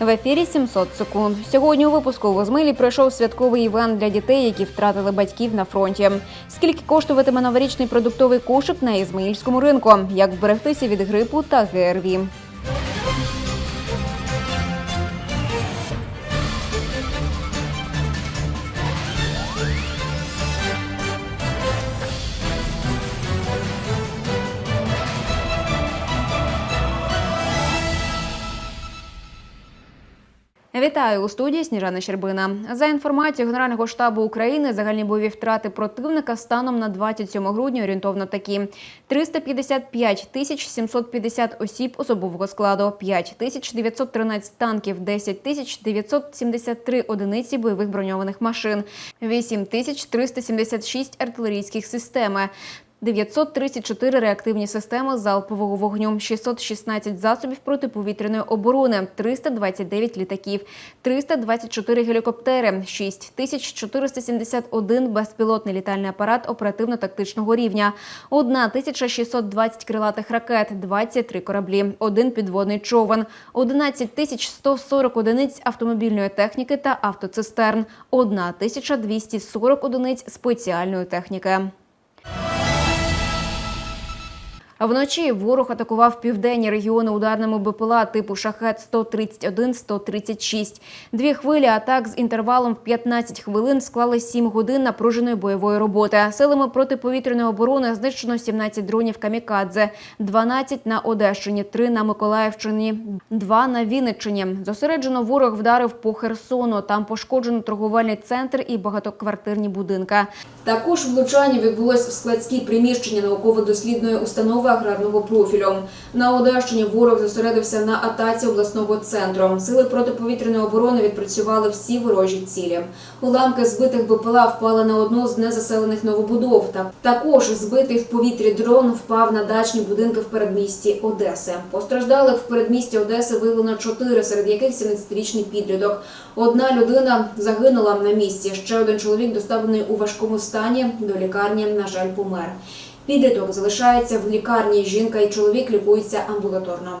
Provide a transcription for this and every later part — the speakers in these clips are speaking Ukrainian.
В ефірі 700 секунд. Сьогодні у випуску в Озмилі пройшов святковий івент для дітей, які втратили батьків на фронті. Скільки коштуватиме новорічний продуктовий кошик на Ізмаїльському ринку? Як вберегтися від грипу та ГРВІ? Вітаю у студії Сніжана Щербина. За інформацією Генерального штабу України, загальні бойові втрати противника станом на 27 грудня орієнтовно такі: 355 тисяч 750 осіб особового складу, 5 тисяч 913 танків, 10 тисяч 973 одиниці бойових броньованих машин, 8 тисяч 376 артилерійських системи, 934 реактивні системи залпового вогню, 616 засобів протиповітряної оборони, 329 літаків, 324 гелікоптери, 6471 безпілотний літальний апарат оперативно-тактичного рівня, 1620 крилатих ракет, 23 кораблі, один підводний човен, 11140 одиниць автомобільної техніки та автоцистерн, 1240 одиниць спеціальної техніки. А вночі ворог атакував південні регіони ударними БПЛА типу шахет 131-136. Дві хвилі атак з інтервалом в 15 хвилин склали 7 годин напруженої бойової роботи. Силами протиповітряної оборони знищено 17 дронів камікадзе, 12 на Одещині, 3 на Миколаївщині, 2 на Вінниччині. Зосереджено ворог вдарив по Херсону. Там пошкоджено торговельний центр і багатоквартирні будинки. Також влучання відбулось в складські приміщення науково-дослідної установи аграрного профілю. На Одещині ворог зосередився на атаці обласного центру. Сили протиповітряної оборони відпрацювали всі ворожі цілі. Уламки збитих БПЛА впали на одну з незаселених новобудов. Та також збитий в повітрі дрон впав на дачні будинки в передмісті Одеси. Постраждалих в передмісті Одеси виявлено чотири, серед яких 17-річний підліток. Одна людина загинула на місці. Ще один чоловік доставлений у важкому стані до лікарні. На жаль, помер. Підліток залишається в лікарні. Жінка і чоловік лікуються амбулаторно.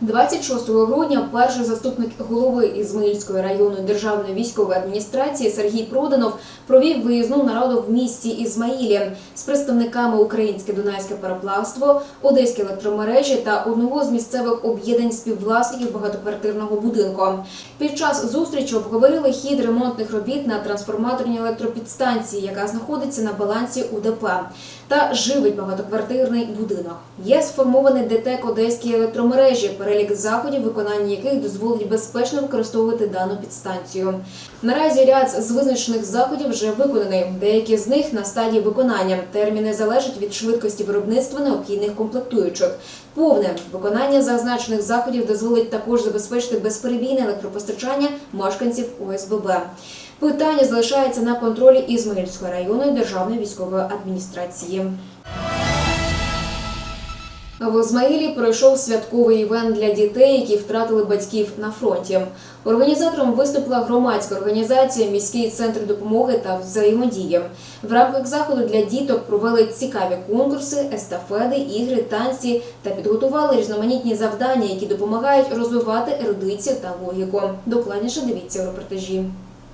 26 грудня перший заступник голови Ізмаїльської районної державної військової адміністрації Сергій Проданов провів виїзну нараду в місті Ізмаїлі з представниками Українське Дунайське пароплавство, Одеські електромережі та одного з місцевих об'єднань співвласників багатоквартирного будинку. Під час зустрічі обговорили хід ремонтних робіт на трансформаторній електропідстанції, яка знаходиться на балансі УДП, та живить багатоквартирний будинок. Є сформований ДТЕК Одеської електромережі, перелік заходів, виконання яких дозволить безпечно використовувати дану підстанцію. Наразі ряд з визначених заходів вже виконаний. Деякі з них на стадії виконання. Терміни залежать від швидкості виробництва необхідних комплектуючих. Повне виконання зазначених заходів дозволить також забезпечити безперебійне електропостачання мешканців ОСББ. Питання залишається на контролі Ізмаїльської районної державної військової адміністрації. В Ізмаїлі пройшов святковий івент для дітей, які втратили батьків на фронті. Організатором виступила громадська організація Міський центр допомоги та взаємодії. В рамках заходу для діток провели цікаві конкурси, естафеди, ігри, танці та підготували різноманітні завдання, які допомагають розвивати ерудицію та логіку. Докладніше дивіться у репортажі.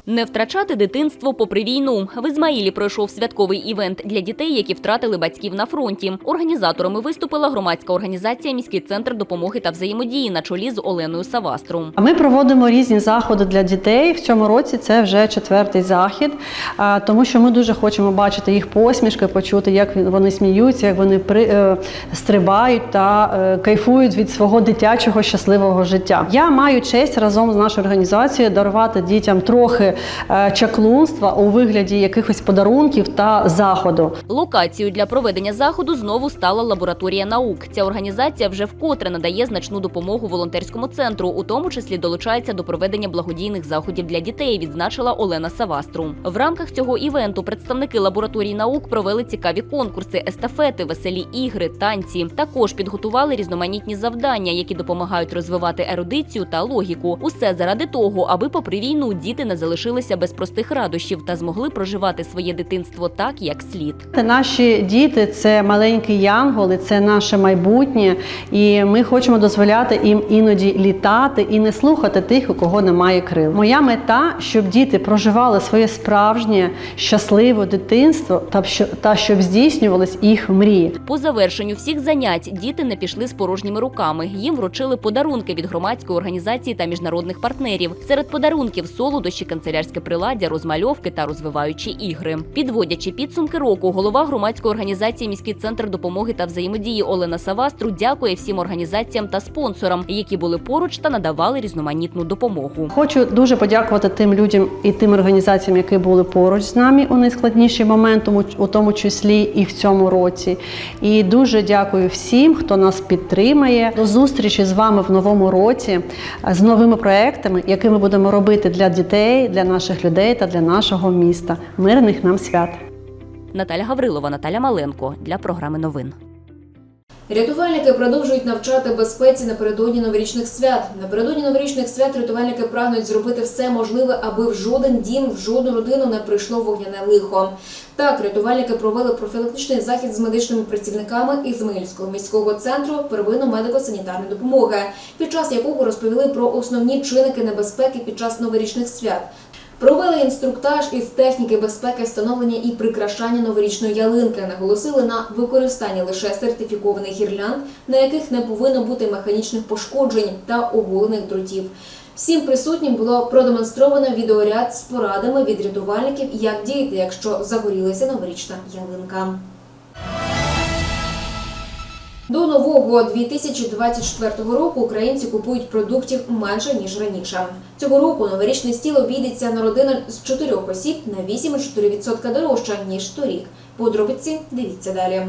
Не втрачати дитинство попри війну. В Ізмаїлі пройшов святковий івент для дітей, які втратили батьків на фронті. Організаторами виступила громадська організація Міський центр допомоги та взаємодії на чолі з Оленою Савастру. Ми проводимо різні заходи для дітей. В цьому році це вже четвертий захід, тому що ми дуже хочемо бачити їх посмішки, почути, як вони сміються, як вони при, е, стрибають та е, кайфують від свого дитячого щасливого життя. Я маю честь разом з нашою організацією дарувати дітям трохи чаклунства у вигляді якихось подарунків та заходу. Локацією для проведення заходу знову стала лабораторія наук. Ця організація вже вкотре надає значну допомогу волонтерському центру, у тому числі долучається до проведення благодійних заходів для дітей, відзначила Олена Савастру. В рамках цього івенту представники лабораторії наук провели цікаві конкурси, естафети, веселі ігри, танці. Також підготували різноманітні завдання, які допомагають розвивати ерудицію та логіку. Усе заради того, аби попри війну діти не залишилися без простих радощів та змогли проживати своє дитинство так, як слід. Наші діти це маленькі янголи, це наше майбутнє, і ми хочемо дозволяти їм іноді літати і не слухати тих, у кого немає крил. Моя мета, щоб діти проживали своє справжнє щасливе дитинство та щоб здійснювались їх мрії. По завершенню всіх занять діти не пішли з порожніми руками. Їм вручили подарунки від громадської організації та міжнародних партнерів. Серед подарунків солодощі, канцелярське приладдя, розмальовки та розвиваючі ігри. Підводячи підсумки року, голова громадської організації Міський центр допомоги та взаємодії Олена Савастру дякує всім організаціям та спонсорам, які були поруч та надавали різноманітну допомогу. Хочу дуже подякувати тим людям і тим організаціям, які були поруч з нами у найскладніший момент, у тому числі і в цьому році. І дуже дякую всім, хто нас підтримає. До зустрічі з вами в новому році з новими проектами, які ми будемо робити для дітей, для наших людей та для нашого міста. Мирних нам свят! Наталя Гаврилова, Наталя Маленко для програми новин. Рятувальники продовжують навчати безпеці напередодні новорічних свят. Напередодні новорічних свят рятувальники прагнуть зробити все можливе, аби в жоден дім, в жодну родину не прийшло вогняне лихо. Так, рятувальники провели профілактичний захід з медичними працівниками Ізмаїльського міського центру первинно медико-санітарної допомоги, під час якого розповіли про основні чинники небезпеки під час новорічних свят. Провели інструктаж із техніки безпеки встановлення і прикрашання новорічної ялинки. Наголосили на використанні лише сертифікованих гірлянд, на яких не повинно бути механічних пошкоджень та оголених дротів. Всім присутнім було продемонстровано відеоряд з порадами від рятувальників, як діяти, якщо загорілася новорічна ялинка. До нового 2024 року українці купують продуктів менше ніж раніше. Цього року новорічний стіл обійдеться на родину з чотирьох осіб на 8,4% дорожче ніж торік. Подробиці дивіться далі.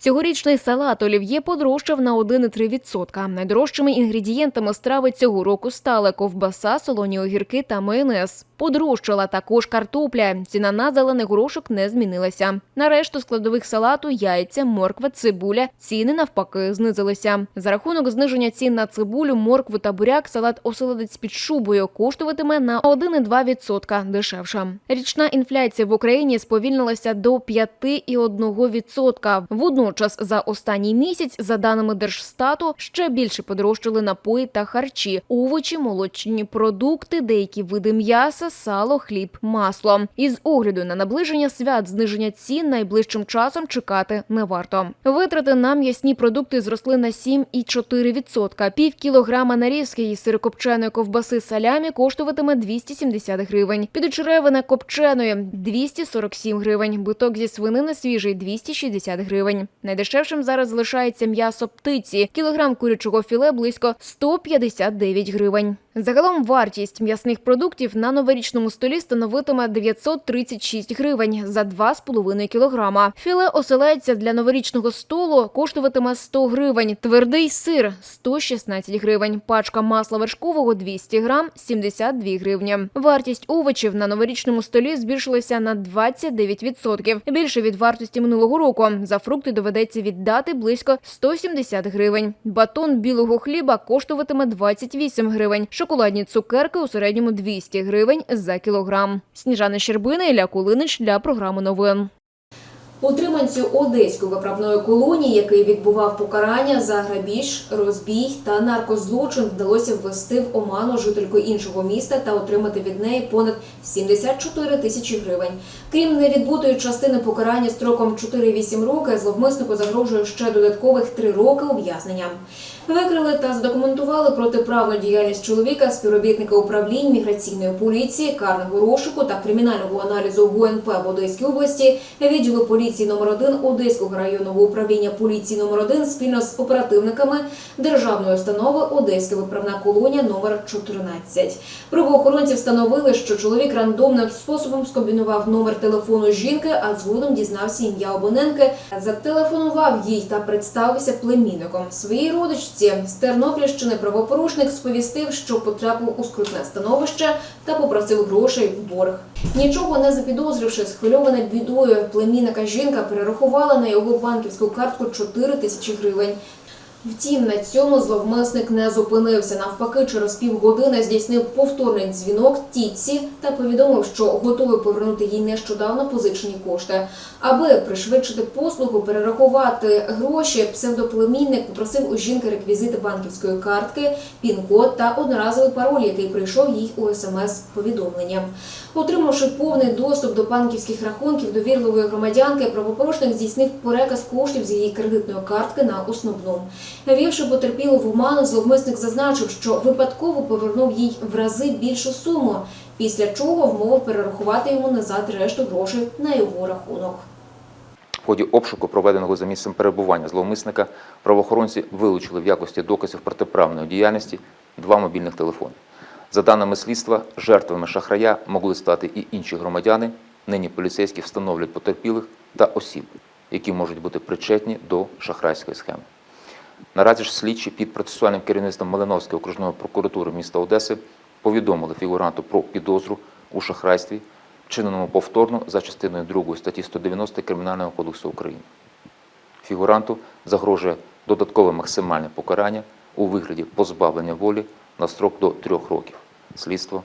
Цьогорічний салат олів'є подорожчав на 1,3%. Найдорожчими інгредієнтами страви цього року стали ковбаса, солоні огірки та майонез. Подорожчала також картопля. Ціна на зелений горошок не змінилася. На решту складових салату яйця, морква, цибуля. Ціни навпаки знизилися. За рахунок зниження цін на цибулю, моркву та буряк салат оселедець під шубою коштуватиме на 1,2% дешевше. Річна інфляція в Україні сповільнилася до 5,1%. Водночас за останній місяць, за даними Держстату, ще більше подорожчали напої та харчі, овочі, молочні продукти, деякі види м'яса, сало, хліб, масло. Із огляду на наближення свят зниження цін найближчим часом чекати не варто. Витрати на м'ясні продукти зросли на 7,4%. Пів кілограма нарізки із сирокопченої ковбаси салямі коштуватиме 270 гривень. Підочеревина копченої 247 гривень. Биток зі свинини свіжий 260 гривень. Найдешевшим зараз залишається м'ясо птиці. Кілограм курячого філе близько 159 гривень. Загалом вартість м'ясних продуктів на новорічному столі становитиме 936 гривень за 2,5 кілограма. Філе оселедця для новорічного столу коштуватиме 100 гривень. Твердий сир 116 гривень. Пачка масла вершкового 200 грам 72 гривні. Вартість овочів на новорічному столі збільшилася на 29%. Більше від вартості минулого року. За фрукти доведеться віддати близько 170 гривень. Батон білого хліба коштуватиме 28 гривень. Шоколадні цукерки у середньому 200 гривень за кілограм. Сніжана Щербина, Ілля Кулинич для програми новин. Утриманцю одеської виправної колонії, який відбував покарання за грабіж, розбій та наркозлочин, вдалося ввести в оману жительку іншого міста та отримати від неї понад 74 тисячі гривень. Крім невідбутої частини покарання строком 4-8 роки, зловмиснику загрожує ще додаткових 3 роки ув'язнення. Викрили та задокументували протиправну діяльність чоловіка, співробітника управлінь міграційної поліції, карного розшуку та кримінального аналізу ГУНП в Одеській області, відділу поліції номер 1 Одеського районного управління поліції номер 1 спільно з оперативниками державної установи Одеська виправна колонія номер 14. Правоохоронці встановили, що чоловік рандомним способом скомбінував номер телефону жінки, а згодом дізнався ім'я абонентки, зателефонував їй та представився племінником. Своїй родичці з Тернопільщини правопорушник сповістив, що потрапив у скрутне становище та попросив грошей в борг. Нічого не запідозривши, схвильована бідою племінника жінка перерахувала на його банківську картку 4 тисячі гривень. Втім, на цьому зловмисник не зупинився. Навпаки, через півгодини здійснив повторний дзвінок тітці та повідомив, що готовий повернути їй нещодавно позичені кошти. Аби пришвидшити послугу, перерахувати гроші, псевдоплемінник попросив у жінки реквізити банківської картки, пін-код та одноразовий пароль, який прийшов їй у смс-повідомленням. Отримавши повний доступ до банківських рахунків довірливої громадянки, правопорушник здійснив переказ коштів з її кредитної картки на основну. Навівши потерпілу в оману, зловмисник зазначив, що випадково повернув їй в рази більшу суму, після чого вмовив перерахувати йому назад решту грошей на його рахунок. В ході обшуку, проведеного за місцем перебування зловмисника, правоохоронці вилучили в якості доказів протиправної діяльності два мобільних телефони. За даними слідства, жертвами шахрая могли стати і інші громадяни. Нині поліцейські встановлюють потерпілих та осіб, які можуть бути причетні до шахрайської схеми. Наразі ж слідчі під процесуальним керівництвом Малиновської окружної прокуратури міста Одеси повідомили фігуранту про підозру у шахрайстві, вчиненому повторно за частиною 2 статті 190 Кримінального кодексу України. Фігуранту загрожує додаткове максимальне покарання у вигляді позбавлення волі на строк до трьох років. Слідство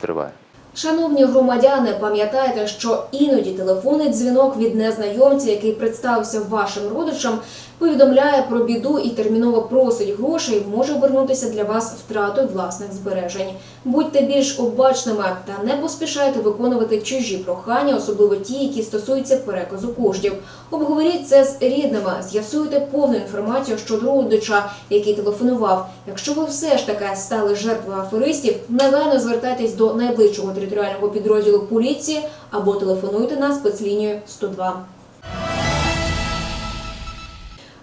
триває. Шановні громадяни, пам'ятайте, що іноді телефонний дзвінок від незнайомця, який представився вашим родичам, повідомляє про біду і терміново просить грошей, може обернутися для вас втратою власних збережень. Будьте більш обачними та не поспішайте виконувати чужі прохання, особливо ті, які стосуються переказу коштів. Обговоріть це з рідними, з'ясуйте повну інформацію щодо родича, який телефонував. Якщо ви все ж таки стали жертвою аферистів, негайно звертайтесь до найближчого територіального підрозділу поліції або телефонуйте на спецлінію 102.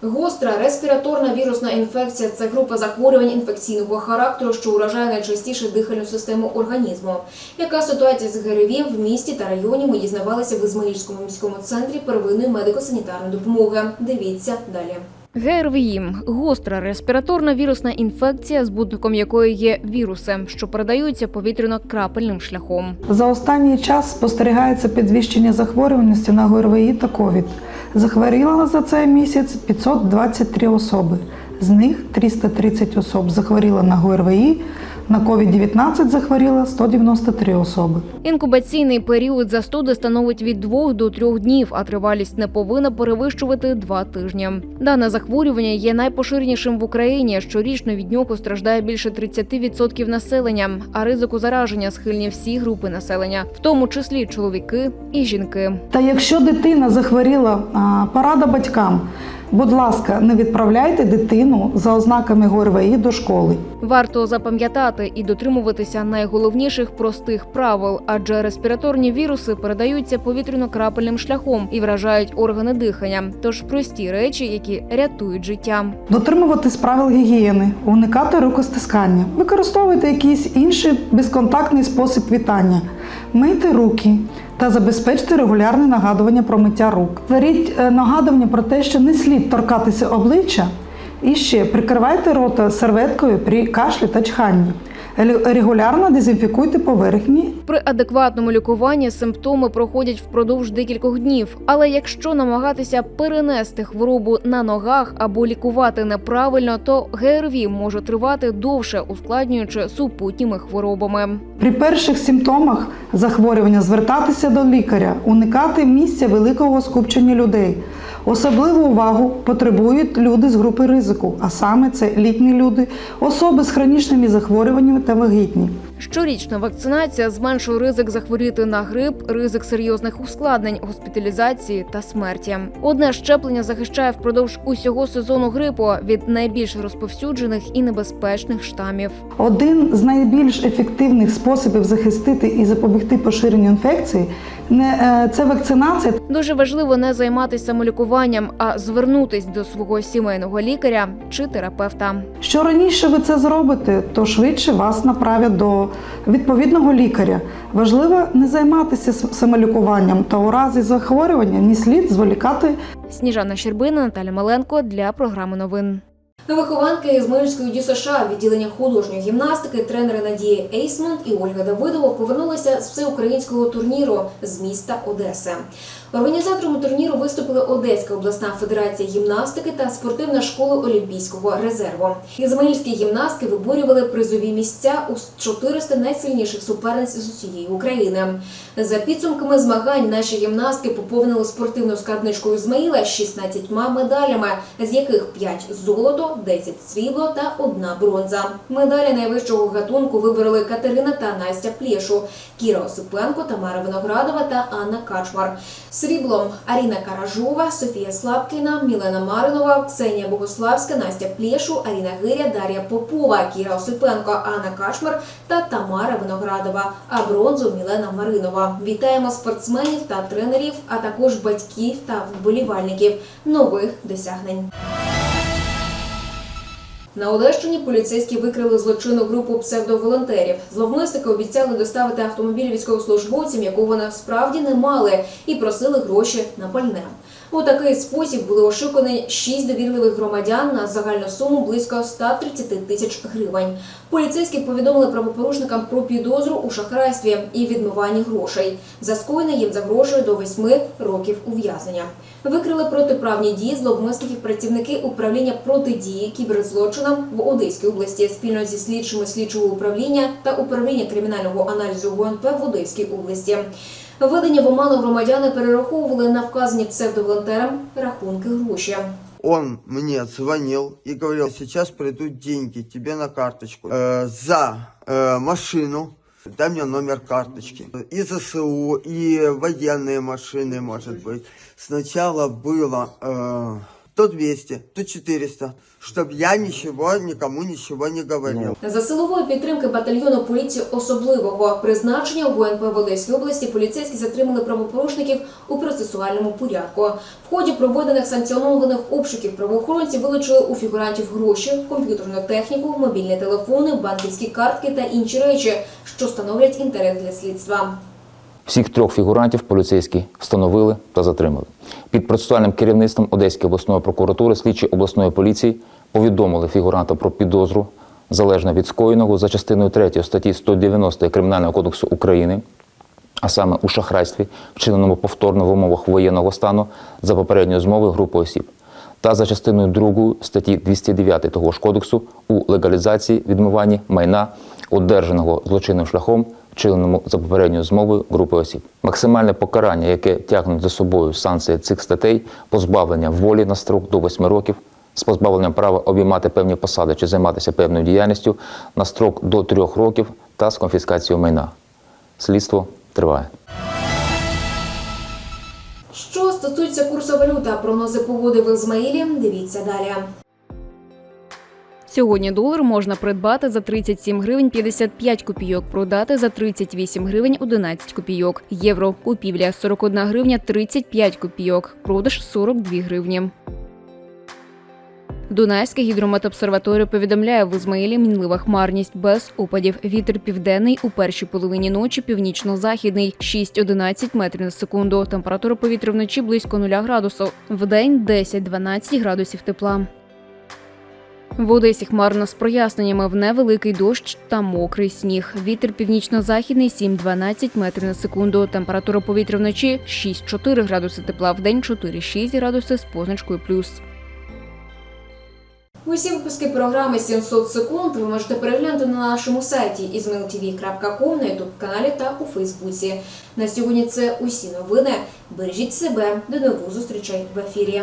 Гостра респіраторна вірусна інфекція це група захворювань інфекційного характеру, що уражає найчастіше дихальну систему організму. Яка ситуація з ГРВІ в місті та районі ми дізнавалися в Ізмаїльському міському центрі первинної медико-санітарної допомоги. Дивіться далі. ГРВІ – гостра респіраторна вірусна інфекція, збутником якої є віруси, що передаються повітряно-крапельним шляхом. За останній час спостерігається підвищення захворюваності на ГРВІ та ковід. Захворіла за цей місяць 523 особи. З них 330 особ захворіло на ГРВІ, на COVID-19 захворіло 193 особи. Інкубаційний період застуди становить від 2 до 3 днів, а тривалість не повинна перевищувати 2 тижні. Дане захворювання є найпоширенішим в Україні. Щорічно від нього страждає більше 30% населення, а ризику зараження схильні всі групи населення, в тому числі чоловіки і жінки. Та якщо дитина захворіла, порада батькам. Будь ласка, не відправляйте дитину за ознаками ГРВІ до школи. Варто запам'ятати і дотримуватися найголовніших простих правил, адже респіраторні віруси передаються повітряно-крапельним шляхом і вражають органи дихання. Тож прості речі, які рятують життя. Дотримуватись правил гігієни, уникати рукостискання, використовуйте якийсь інший безконтактний спосіб вітання, мийте руки та забезпечте регулярне нагадування про миття рук. Творіть е, нагадування про те, що не слід торкатися обличчя, і ще прикривайте рота серветкою при кашлі та чханні. Регулярно дезінфікуйте поверхні При адекватному лікуванні симптоми проходять впродовж декількох днів. Але якщо намагатися перенести хворобу на ногах або лікувати неправильно, то ГРВІ може тривати довше, ускладнюючи супутніми хворобами. При перших симптомах захворювання звертатися до лікаря, уникати місця великого скупчення людей. Особливу увагу потребують люди з групи ризику, а саме це літні люди, особи з хронічними захворюваннями та вагітні. Щорічна вакцинація зменшує ризик захворіти на грип, ризик серйозних ускладнень, госпіталізації та смерті. Одне щеплення захищає впродовж усього сезону грипу від найбільш розповсюджених і небезпечних штамів. Один з найбільш ефективних способів захистити і запобігти поширенню інфекції не е, це вакцинація Дуже важливо не займатися самолікуванням, а звернутись до свого сімейного лікаря чи терапевта. Що раніше ви це зробите, то швидше вас направлять до відповідного лікаря. Важливо не займатися самолікуванням та у разі захворювання не слід зволікати Сніжана Щербина, Наталя Маленко для програми новин. Вихованки Ізмаїльської ДЮСШ відділення художньої гімнастики, тренери Надії Ейсмонт і Ольга Давидова повернулися з всеукраїнського турніру з міста Одеси. Організаторами турніру виступили Одеська обласна федерація гімнастики та спортивна школа Олімпійського резерву. Ізмаїльські гімнастки виборювали призові місця у 400 найсильніших суперниць з усієї України. За підсумками змагань наші гімнастки поповнили спортивну скарбничку Ізмаїла 16 медалями, з яких 5 золото, 10 срібло та 1 бронза. Медалі найвищого гатунку вибороли Катерина та Настя Плєшу, Кіра Осипенко, Тамара Виноградова та Анна Качмар. Сріблом Аріна Каражова, Софія Слабкіна, Мілена Маринова, Ксенія Богославська, Настя Плєшу, Аріна Гиря, Дар'я Попова, Кіра Осипенко, Анна Кашмар та Тамара Виноградова. А бронзу Мілена Маринова. Вітаємо спортсменів та тренерів, а також батьків та вболівальників нових досягнень. На Одещині поліцейські викрили злочинну групу псевдоволонтерів. Зловмисники обіцяли доставити автомобіль військовослужбовцям, якого насправді не мали, і просили гроші на пальне. У такий спосіб були ошукані шість довірливих громадян на загальну суму близько 130 тисяч гривень. Поліцейські повідомили правопорушникам про підозру у шахрайстві і відмиванні грошей. За скоєне їм загрожує до 8 років ув'язнення. Викрили протиправні дії зловмисників працівники управління протидії кіберзлочинам в Одеській області спільно зі слідчими слідчого управління та управління кримінального аналізу ГУНП в Одеській області. Введені в оману громадяни перераховували на вказані псевдоволонтерам рахунки гроші. Он мне звонил и говорил, сейчас придут деньги тебе на карточку э, за э, машину. Дай мне номер карточки. И ЗСУ, и военные машины, может быть. Сначала было э, то 200, то 400, чтобы я ничего, никому ничего не говорил. За силової підтримки батальйону поліції особливого призначення у ГУНП в Одеській області поліцейські затримали правопорушників у процесуальному порядку. В ході проведених санкціонованих обшуків правоохоронці вилучили у фігурантів гроші, комп'ютерну техніку, мобільні телефони, банківські картки та інші речі, що становлять інтерес для слідства. Всіх трьох фігурантів поліцейські встановили та затримали. Під процесуальним керівництвом Одеської обласної прокуратури слідчі обласної поліції повідомили фігуранта про підозру залежно від скоєного за частиною 3 статті 190 Кримінального кодексу України, а саме у шахрайстві, вчиненому повторно в умовах воєнного стану за попередньою змовою групи осіб, та за частиною 2 статті 209 того ж кодексу у легалізації відмиванні майна, одержаного злочинним шляхом, вчиненому за попередньою змовою групи осіб. Максимальне покарання, яке тягнуть за собою санкції цих статей, позбавлення волі на строк до 8 років, з позбавленням права обіймати певні посади чи займатися певною діяльністю на строк до 3 років та з конфіскацією майна. Слідство триває. Що стосується курсу валют та прогнози погоди в Ізмаїлі, дивіться далі. Сьогодні долар можна придбати за 37 гривень 55 копійок, продати за 38 гривень 11 копійок. Євро купівля 41 гривня 35 копійок, продаж 42 гривні. Дунайська гідрометобсерваторія повідомляє в Ізмаїлі мінлива хмарність без опадів. Вітер південний у першій половині ночі північно-західний 6-11 метрів на секунду. Температура повітря вночі близько 0 градусів. Вдень 10-12 градусів тепла. В Одесі хмарно з проясненнями в невеликий дощ та мокрий сніг. Вітер північно-західний 7-12 метрів на секунду. Температура повітря вночі 6-4 градуси тепла, в день 4-6 градуси з позначкою плюс. Усі випуски програми «700 секунд ви можете переглянути на нашому сайті izmailtv.com, на ютуб каналі та у Фейсбуці. На сьогодні це усі новини. Бережіть себе. До нових зустрічей в ефірі.